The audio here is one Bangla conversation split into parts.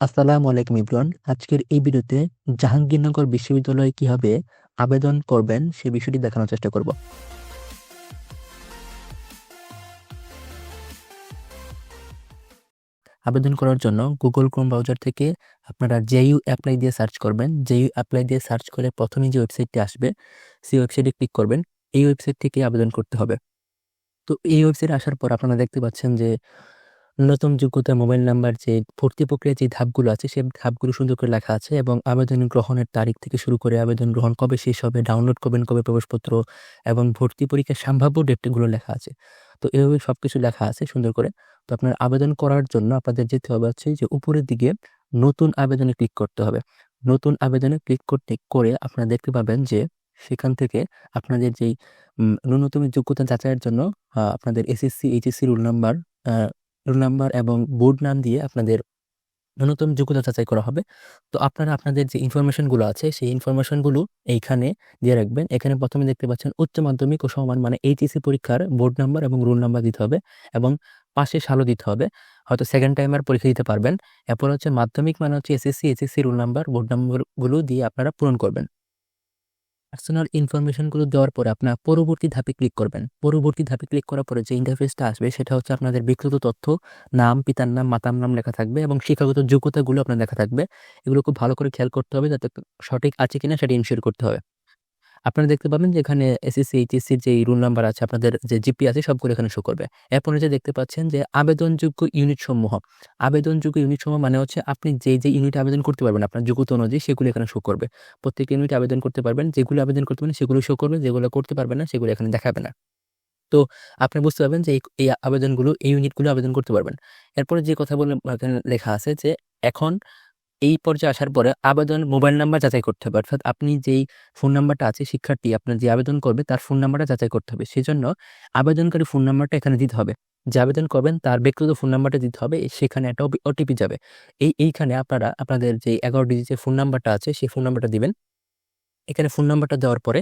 আসসালামু আলাইকুম ইব্রান। আজকের এই ভিডিওতে জাহাঙ্গীরনগর বিশ্ববিদ্যালয়ে কীভাবে আবেদন করবেন সে বিষয়টি দেখানোর চেষ্টা করব। আবেদন করার জন্য গুগল ক্রোম ব্রাউজার থেকে আপনারা জেইউ অ্যাপ্লাই দিয়ে সার্চ করবেন। জেইউ অ্যাপ্লাই দিয়ে সার্চ করে প্রথমেই যে ওয়েবসাইটটি আসবে, সেই ওয়েবসাইটে ক্লিক করবেন। এই ওয়েবসাইট থেকে আবেদন করতে হবে। তো এই ওয়েবসাইটে আসার পর আপনারা দেখতে পাচ্ছেন যে ন্যূনতম যোগ্যতা মোবাইল নাম্বার যে ভর্তি প্রক্রিয়ার যে ধাপগুলো আছে সেই ধাপগুলো সুন্দর করে লেখা আছে এবং আবেদন গ্রহণের তারিখ থেকে শুরু করে আবেদন গ্রহণ কবে শেষ হবে ডাউনলোড করবেন কবে প্রবেশপত্র এবং ভর্তি পরীক্ষার সম্ভাব্য ডেটগুলো লেখা আছে। তো এভাবে সব কিছু লেখা আছে সুন্দর করে। তো আপনার আবেদন করার জন্য আপনাদের যেতে হবে হচ্ছে যে উপরের দিকে নতুন আবেদনে ক্লিক করতে হবে। নতুন আবেদনে ক্লিক করতে, করে আপনারা দেখতে পাবেন যে সেখান থেকে আপনাদের যেই ন্যূনতম যোগ্যতা যাচাইয়ের জন্য আপনাদের SSC HSC rule number roll number এবং বোর্ড নাম দিয়ে আপনাদের ন্যূনতম যোগ্যতা যাচাই করা হবে। তো আপনারা আপনাদের যে ইনফরমেশনগুলো আছে, সেই ইনফরমেশনগুলো এইখানে দিয়ে রাখবেন। এখানে প্রথমে দেখতে পাচ্ছেন উচ্চ মাধ্যমিক ও সমান মানে এইচএসসি পরীক্ষার বোর্ড নাম্বার এবং রোল নাম্বার দিতে হবে এবং পাশে সালও দিতে হবে। হয়তো সেকেন্ড টাইমার পরীক্ষা দিতে পারবেন। এরপর হচ্ছে মাধ্যমিক মানে হচ্ছে SSC HSC roll number board নাম্বারগুলো দিয়ে আপনারা পূরণ করবেন। পার্সোনাল ইনফরমেশনগুলো দেওয়ার পরে আপনার পরবর্তী ধাপে ক্লিক করবেন। পরবর্তী ধাপে ক্লিক করার পরে যে ইন্টারফেসটা আসবে, সেটা হচ্ছে আপনাদের ব্যক্তিগত তথ্য, নাম, পিতার নাম, মাতার নাম লেখা থাকবে এবং শিক্ষাগত যোগ্যতাগুলো আপনার লেখা থাকবে। এগুলো খুব ভালো করে খেয়াল করতে হবে যাতে সঠিক আছে কিনা সেটা ইনশিওর করতে হবে। আপনারা দেখতে পাবেন যে এখানে এসএসসি এইচএসসির যে রুল নাম্বার আছে, আপনাদের যে জিপি আছে, সবগুলো এখানে শো করবে। এরপরে যে দেখতে পাচ্ছেন যে আবেদনযোগ্য ইউনিট সমূহ। আবেদনযোগ্য ইউনিট সমূহ মানে হচ্ছে আপনি যে যে ইউনিট আবেদন করতে পারবেন, আপনার যোগ্যতা অনুযায়ী সেগুলো এখানে শো করবে। প্রত্যেক ইউনিট আবেদন করতে পারবেন, যেগুলো আবেদন করতে পারেন সেগুলো শো করবে, যেগুলো করতে পারবেন না, সেগুলো এখানে দেখাবে না। তো আপনি বুঝতে পারবেন যে এই আবেদনগুলো, এই ইউনিটগুলো আবেদন করতে পারবেন। এরপরে যে কথা বলে লেখা আছে যে এখন এই পর্যায়ে আসার পরে আবেদন মোবাইল নাম্বার যাচাই করতে হবে। অর্থাৎ আপনি যেই ফোন নাম্বারটা আছে, শিক্ষার্থী আপনার যে আবেদন করবে, তার ফোন নাম্বারটা যাচাই করতে হবে। সেজন্য আবেদনকারী ফোন নাম্বারটা এখানে দিতে হবে। যে আবেদন করবেন, তার ব্যক্তিগত ফোন নাম্বারটা দিতে হবে সেখানে একটা ওটিপি যাবে। এই, এইখানে আপনারা, আপনাদের যে এগারো ডিজিটের ফোন নাম্বারটা আছে, সেই ফোন নাম্বারটা দিবেন। এখানে ফোন নাম্বারটা দেওয়ার পরে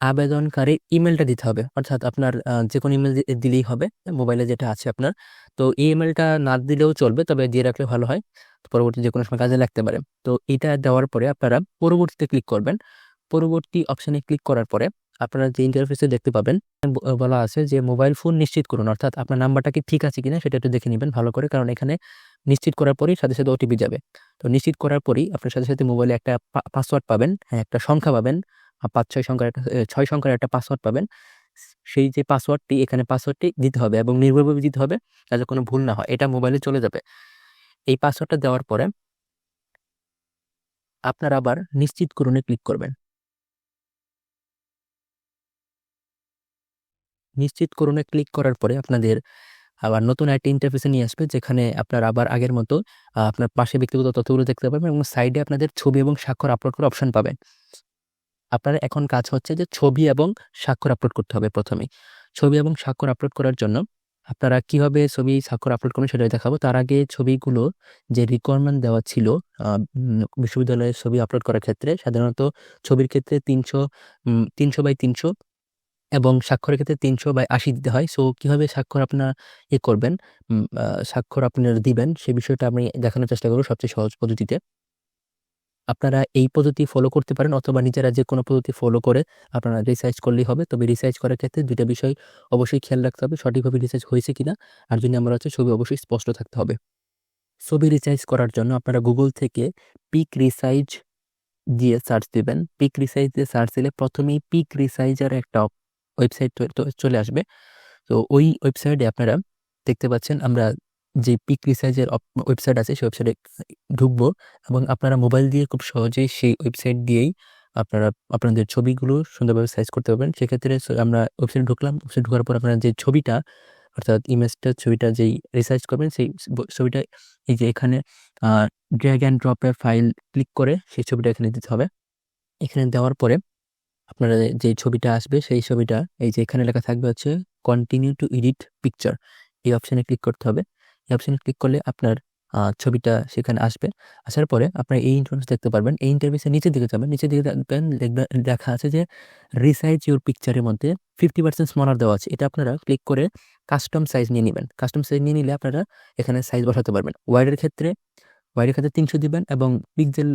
আবেদনকারীর ইমেলটা দিতে হবে। অর্থাৎ আপনার যে কোনো ইমেল দিলেই হবে মোবাইলে যেটা আছে আপনার। তো এই ইমেলটা না দিলেও চলবে, তবে দিয়ে রাখলে ভালো হয়। পরবর্তী যে কোনো সময় কাজে লাগতে পারে। তো এটা দেওয়ার পরে আপনারা পরবর্তীতে ক্লিক করবেন। পরবর্তী অপশানে ক্লিক করার পরে আপনারা যে ইন্টারফেসে দেখতে পাবেন বলা আছে যে মোবাইল ফোন নিশ্চিত করুন। অর্থাৎ আপনার নাম্বারটা কি ঠিক আছে কিনা সেটা একটু দেখে নেবেন ভালো করে। কারণ এখানে নিশ্চিত করার পরেই সাথে সাথে ওটিপি যাবে। তো নিশ্চিত করার পরেই আপনার সাথে সাথে মোবাইলে একটা পাসওয়ার্ড পাবেন হ্যাঁ একটা সংখ্যা পাবেন। পাঁচ, ছয় সংখ্যার একটা ছয় সংখ্যার একটা পাসওয়ার্ড পাবেন। সেই যে পাসওয়ার্ডটি এখানে পাসওয়ার্ডটি দিতে হবে এবং নির্ভরভাবে দিতে হবে যাতে কোনো ভুল না হয়। এটা মোবাইলে চলে যাবে। এই পাসওয়ার্ডটা দেওয়ার পরে আপনার আবার নিশ্চিত করুনে ক্লিক করবেন। নিশ্চিত করুনে ক্লিক করার পরে আপনাদের আবার নতুন একটা ইন্টারফেসে নিয়ে আসবে, যেখানে আপনার আবার আগের মতো আপনার পাশে ব্যক্তিগত তথ্যগুলো দেখতে পাবেন এবং সাইডে আপনাদের ছবি এবং স্বাক্ষর আপলোড করার অপশন পাবেন। আপনার এখন কাজ হচ্ছে যে ছবি এবং স্বাক্ষর আপলোড করতে হবে প্রথমেই। ছবি এবং স্বাক্ষর আপলোড করার জন্য আপনারা কীভাবে ছবি স্বাক্ষর আপলোড করবেন সেটাই দেখাবো। তার আগে ছবিগুলো যে রিকোয়ারমেন্ট দেওয়া ছিল বিশ্ববিদ্যালয়ের ছবি আপলোড করার ক্ষেত্রে সাধারণত ছবির ক্ষেত্রে তিনশো তিনশো বাই তিনশো এবং স্বাক্ষরের ক্ষেত্রে তিনশো বাই আশি দিতে হয়। সো কীভাবে স্বাক্ষর আপনার ইয়ে করবেন স্বাক্ষর আপনারা দিবেন সে বিষয়টা আমি দেখানোর চেষ্টা করব সবচেয়ে সহজ পদ্ধতিতে। আপনারা এই পদ্ধতি ফলো করতে পারেন অথবা নিজেরা যে কোনো পদ্ধতি ফলো করে আপনারা রিসার্চ করলেই হবে। তবে রিসার্চ করার ক্ষেত্রে দুইটা বিষয় অবশ্যই খেয়াল রাখতে হবে, সঠিকভাবে রিসার্চ হয়েছে কিনা আর যদি আমরা হচ্ছে ছবি অবশ্যই স্পষ্ট থাকতে হবে। ছবি রিসার্চ করার জন্য আপনারা গুগল থেকে পিক রিসাইজ দিয়ে সার্চ দিবেন। পিক রিসাইজ দিয়ে সার্চ দিলে প্রথমেই পিক রিসাইজার একটা ওয়েবসাইট চলে আসবে। তো ওই ওয়েবসাইটে আপনারা দেখতে পাচ্ছেন আমরা যে পিক রিসার্চের ওয়েবসাইট আছে, সেই ওয়েবসাইটে ঢুকবো এবং আপনারা মোবাইল দিয়ে খুব সহজেই সেই ওয়েবসাইট দিয়েই আপনারা, আপনাদের ছবিগুলো সুন্দরভাবে সাইজ করতে পারবেন। সেক্ষেত্রে আমরা ওয়েবসাইটে ঢুকলাম ওয়েবসাইট ঢোকার পর আপনারা যে ছবিটা, অর্থাৎ ইমেজটা ছবিটা যেই রিসার্চ করবেন, সেই ছবিটা, এই যে এখানে ড্র্যাগ অ্যান্ড ড্রপে ফাইল ক্লিক করে সেই ছবিটা এখানে দিতে হবে। এখানে দেওয়ার পরে আপনারা যে ছবিটা আসবে, সেই ছবিটা, এই যে এখানে লেখা থাকবে হচ্ছে কন্টিনিউ টু এডিট পিকচার এই অপশানে ক্লিক করতে হবে। অপশানে ক্লিক করলে আপনার ছবিটা সেখানে আসবে। আসার পরে আপনার এই ইন্টারভিউস দেখতে পারবেন। এই ইন্টারভিউসের নিচের দিকে যাবেন। নিচের দিকে দেখবেন দেখা আছে যে রিসাইজ ইউর পিকচারের মধ্যে ফিফটি পার্সেন্ট স্মলার দেওয়া আছে। এটা আপনারা ক্লিক করে কাস্টম সাইজ নিয়ে নেবেন। কাস্টম সাইজ নিয়ে নিলে আপনারা এখানে সাইজ বসাতে পারবেন। ওয়াইডের ক্ষেত্রে ওয়াইডের ক্ষেত্রে তিনশো দিবেন এবং পিকজেল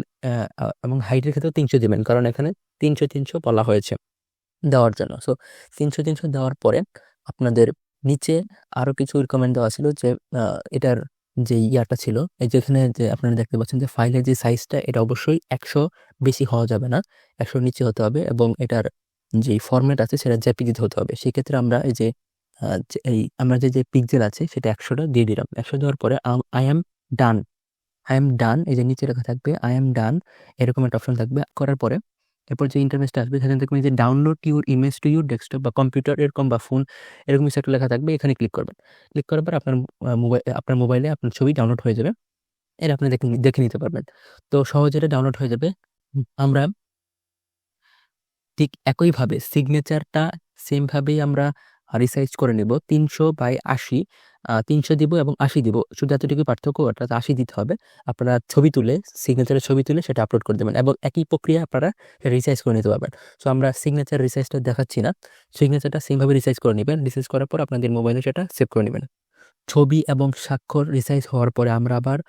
এবং হাইটের ক্ষেত্রেও তিনশো দিবেন। কারণ এখানে তিনশো তিনশো বলা হয়েছে দেওয়ার জন্য। সো তিনশো তিনশো দেওয়ার পরে আপনাদের নিচে আরও কিছু রিকমেন্ড দেওয়া ছিল যে এটার যে ইয়াটা ছিল, এই যেখানে যে আপনারা দেখতে পাচ্ছেন যে ফাইলের যে সাইজটা এটা অবশ্যই একশো বেশি হওয়া যাবে না। একশো নিচে হতে হবে এবং এটার যে ফরম্যাট আছে, সেটা জ্যাপিজিতে হতে হবে। সেক্ষেত্রে আমরা এই যে এই আমরা যে যে পিকজেল আছে, সেটা একশোটা দিয়ে দিলাম। একশো দেওয়ার পরে I am done I am done এই যে নিচে লেখা থাকবে আই এম ডান এরকম একটা অপশন থাকবে। করার পরে এরপর যে ইন্টারফেসটা আসবে সেখানে দেখবেন যে download your image to your desktop বা কম্পিউটার এরকম বা ফোন এরকম কিছু একটা লেখা থাকবে, এখানে ক্লিক করবেন। ক্লিক করার পর আপনার মোবাইল আপনার মোবাইলে আপনার ছবি ডাউনলোড হয়ে যাবে। এটা আপনি দেখে দেখে নিতে পারবেন। তো সহজে এটা ডাউনলোড হয়ে যাবে। আমরা ঠিক একইভাবে সিগনেচারটা সেমভাবেই আমরা রিসাইজ করে নেব, তিনশো বাই আশি তিনশো দিব এবং আশি দিব। শুধু এতটুকু পার্থক্য, অর্থাৎ আশি দিতে হবে। আপনারা ছবি তুলে সিগনেচারের ছবি তুলে সেটা আপলোড করে দেবেন এবং একই প্রক্রিয়া আপনারা রিসাইজ করে নিতে পারবেন। সো আমরা সিগনেচার রিসাইজটা দেখাচ্ছি না। সিগনেচারটা সেমভাবে রিসাইজ করে নেবেন। রিসাইজ করার পর আপনাদের মোবাইলে সেটা সেভ করে নেবেন। ছবি এবং স্বাক্ষর রিসাইজ হওয়ার পরে আমরা আবার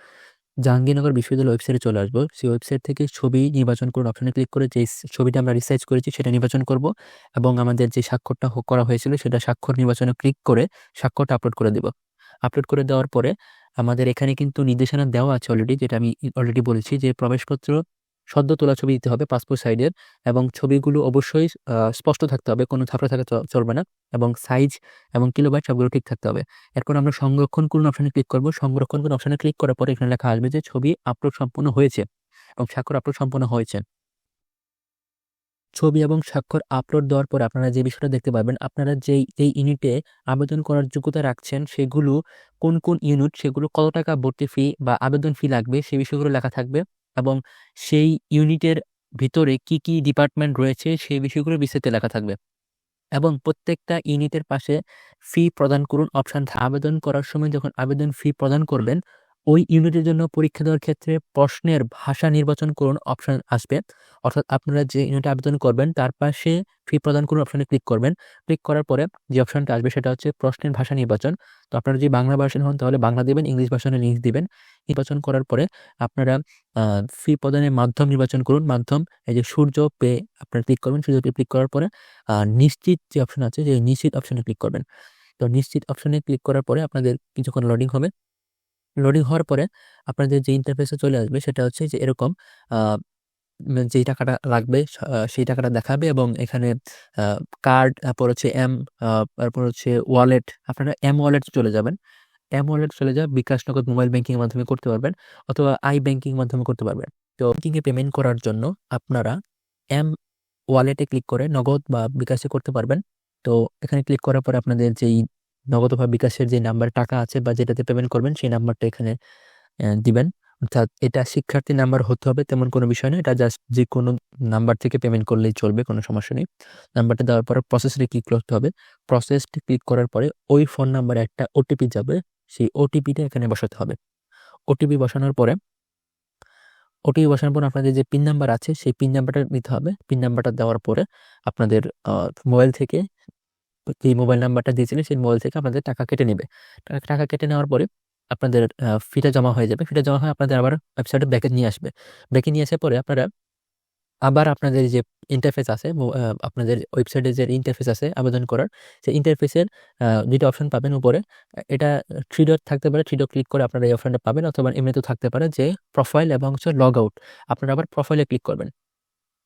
জাহাঙ্গীরনগর বিশ্ববিদ্যালয় ওয়েবসাইটে চলে আসব। সেই ওয়েবসাইট থেকে ছবি নির্বাচন করুন। অপশানে ক্লিক করে যে ছবিটা আমরা রিসার্চ করেছি সেটা নির্বাচন করব এবং আমাদের যে স্বাক্ষরটা করা হয়েছিল সেটা স্বাক্ষর নির্বাচনে ক্লিক করে স্বাক্ষরটা আপলোড করে দেব। আপলোড করে দেওয়ার পরে আমাদের এখানে কিন্তু নির্দেশনা দেওয়া আছে অলরেডি যেটা আমি অলরেডি বলেছি যে প্রবেশপত্র সদ্য তোলা ছবি দিতে হবে পাসপোর্ট সাইজের এবং ছবিগুলো অবশ্যই স্পষ্ট থাকতে হবে, কোনো থাপড়া থাকা চলবে না এবং সাইজ এবং কিলোবাইট সবগুলো ঠিক থাকতে হবে। এরপর আমরা সংরক্ষণ করুন অপশানে ক্লিক করব। সংরক্ষণ করুন অপশানে ক্লিক করার পরে এখানে লেখা আসবে যে ছবি আপলোড সম্পূর্ণ হয়েছে এবং স্বাক্ষর আপলোড সম্পূর্ণ হয়েছে। ছবি এবং স্বাক্ষর আপলোড দেওয়ার পর আপনারা যে বিষয়টা দেখতে পাবেন আপনারা যেই এই ইউনিটে আবেদন করার যোগ্যতা রাখছেন, সেগুলো কোন কোন ইউনিট সেগুলো কত টাকা ভর্তি ফি বা আবেদন ফি লাগবে সেই বিষয়গুলো লেখা থাকবে। এবং সেই ইউনিটের ভিতরে কি কি ডিপার্টমেন্ট রয়েছে সেই বিষয়গুলো বিস্তারিত লেখা থাকবে। এবং প্রত্যেকটা ইউনিটের পাশে ফি প্রদান করুন অপশান আবেদন করার সময় যখন আবেদন ফি প্রদান করবেন ওই ইউনিটের জন্য পরীক্ষা দেওয়ার ক্ষেত্রে প্রশ্নের ভাষা নির্বাচন করুন অপশন আসবে। অর্থাৎ আপনারা যে ইউনিটে আবেদন করবেন, তার পাশে ফি প্রদান করুন অপশনে ক্লিক করবেন। ক্লিক করার পরে যে অপশনটা আসবে, সেটা হচ্ছে প্রশ্নের ভাষা নির্বাচন। তো আপনারা যদি বাংলা ভার্সন হন, তাহলে বাংলা দেবেন, ইংলিশ ভার্সনে ইংলিশ দেবেন। নির্বাচন করার পরে আপনারা ফি প্রদানের মাধ্যম নির্বাচন করুন। মাধ্যম, এই যে সূর্য পে আপনারা ক্লিক করবেন, সূর্য পে ক্লিক করার পরে নিশ্চিত যে অপশন আছে, যে নিশ্চিত অপশনে ক্লিক করবেন। তো নিশ্চিত অপশনে ক্লিক করার পরে আপনাদের কিছুক্ষণ লোডিং হবে। লোডিং হওয়ার পরে আপনাদের যে ইন্টারফেসে চলে আসবে সেটা হচ্ছে যে এরকম যেই টাকাটা লাগবে সেই টাকাটা দেখাবে এবং এখানে কার্ড তারপর হচ্ছে এম তারপর হচ্ছে ওয়ালেট আপনারা এম ওয়ালেট চলে যাবেন। এম ওয়ালেট চলে যাবে বিকাশ নগদ মোবাইল ব্যাংকিং এর মাধ্যমে করতে পারবেন অথবা আই ব্যাংকিং মাধ্যমে করতে পারবেন। তো ব্যাঙ্কিংয়ে পেমেন্ট করার জন্য আপনারা এম ওয়ালেটে ক্লিক করে নগদ বা বিকাশে করতে পারবেন। তো এখানে ক্লিক করার পরে আপনাদের যেই নগদ বা বিকাশের যে নাম্বার টাকা আছে বা যেটাতে পেমেন্ট করবেন, সেই নাম্বারটা এখানে দিবেন। অর্থাৎ এটা শিক্ষার্থী নাম্বার হতে হবে, তেমন কোনো বিষয় নয়। এটা জাস্ট যে কোনো নাম্বার থেকে পেমেন্ট করলেই চলবে, কোনো সমস্যা নেই। নাম্বারটা দেওয়ার পরে প্রসেসে ক্লিক করতে হবে। প্রসেসটি ক্লিক করার পরে ওই ফোন নাম্বারে একটা ওটিপি যাবে, সেই ওটিপিটা এখানে বসাতে হবে। ওটিপি বসানোর পরে ওটিপি বসানোর পর আপনাদের যে পিন নাম্বার আছে, সেই পিন নাম্বারটা নিতে হবে। পিন নাম্বারটা দেওয়ার পরে আপনাদের মোবাইল থেকে যে মোবাইল নাম্বারটা দিয়েছিলেন, সেই মোবাইল থেকে আপনাদের টাকা কেটে নেবে। টাকা কেটে নেওয়ার পরে আপনাদের ফিটা জমা হয়ে যাবে। ফিটা জমা হয়ে আপনাদের আবার ওয়েবসাইটে ব্যাকে নিয়ে আসবে। ব্যাকে নিয়ে আসার পরে আপনারা আবার আপনাদের যে ইন্টারফেস আছে আপনাদের ওয়েবসাইটে যে ইন্টারফেস আছে, আবেদন করার, সেই ইন্টারফেসের দুইটা অপশন পাবেন উপরে। এটা থ্রি ডট থাকতে পারে থ্রি ডট ক্লিক করে আপনারা এই অপশনটা পাবেন, অথবা এমনিতেও থাকতে পারে যে প্রোফাইল এবং হচ্ছে লগ আউট আপনারা আবার প্রোফাইলে ক্লিক করবেন।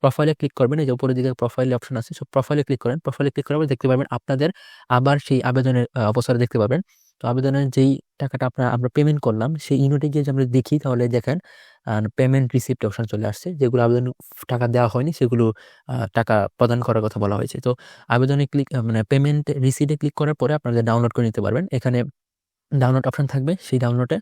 প্রোফাইলে ক্লিক করবেন, এই যে উপরের দিকে প্রোফাইল অপশন আছে সব প্রোফাইলে ক্লিক করেন প্রোফাইলে ক্লিক করার দেখতে পাবেন আপনাদের আবার সেই আবেদনের অবসরে দেখতে পাবেন। তো আবেদনের যেই টাকাটা আপনার, আমরা পেমেন্ট করলাম, সেই ইউনিটে গিয়ে আমরা দেখি তাহলে দেখেন পেমেন্ট রিসিপ্ট অপশন চলে আসছে, যেগুলো আবেদন টাকা দেওয়া হয়নি, সেগুলো টাকা প্রদান করার কথা বলা হয়েছে। তো আবেদনে ক্লিক মানে পেমেন্ট রিসিপ্টে ক্লিক করার পরে আপনাদের ডাউনলোড করে নিতে পারবেন। এখানে ডাউনলোড অপশন থাকবে, সেই ডাউনলোডে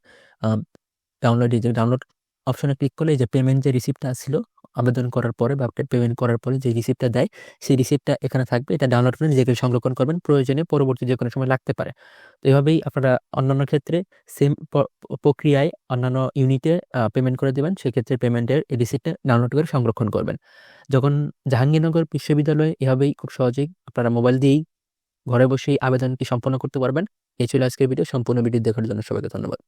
ডাউনলোড ডাউনলোড অপশনে ক্লিক করলে যে পেমেন্ট যে রিসিপ্টটা ছিল আবেদন করার পরে বা পেমেন্ট করার পরে যে রিসিপ্টটা দেয়, সেই রিসিপ্টটা এখানে থাকবে। এটা ডাউনলোড করে নিজেকে সংরক্ষণ করবেন। প্রয়োজনে পরবর্তী যে কোনো সময় লাগতে পারে। তো এভাবেই আপনারা অন্যান্য ক্ষেত্রে সেম প্রক্রিয়ায় অন্যান্য ইউনিটে পেমেন্ট করে দেবেন। সেক্ষেত্রে পেমেন্টের এই রিসিপ্টটা ডাউনলোড করে সংরক্ষণ করবেন। যখন জাহাঙ্গীরনগর বিশ্ববিদ্যালয়ে এভাবেই খুব সহজেই আপনারা মোবাইল দিয়েই ঘরে বসেই আবেদনটি সম্পন্ন করতে পারবেন। এই ছিল আজকের ভিডিও সম্পূর্ণ ভিডিও দেখার জন্য সবাইকে ধন্যবাদ।